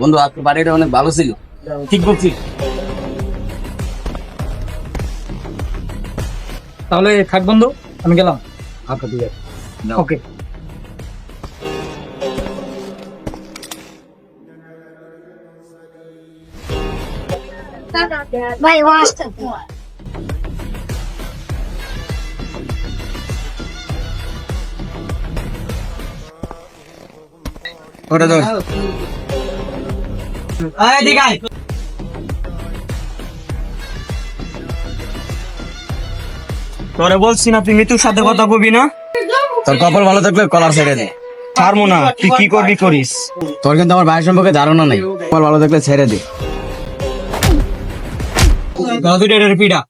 বন্ধু আজকে বাড়িটা অনেক ভালো ছিল। ঠিক বলছিস তাহলে থাক বন্ধু আমি গেলাম। আচ্ছা ঠিক আছে। ওকে ভাই ও আসতে ওটা ধর। তোরে বলছি না তুই মৃত্যুর সাথে কথা কবি না। তোর কপাল ভালো থাকলে কলার ছেড়ে দে। ছাড়বো না তুই কি করবি করিস? তোর কিন্তু আমার ভাইয়ের সম্পর্কে ধারণা নেই। কপাল ভালো থাকলে ছেড়ে দে। দুইটা পিড়া।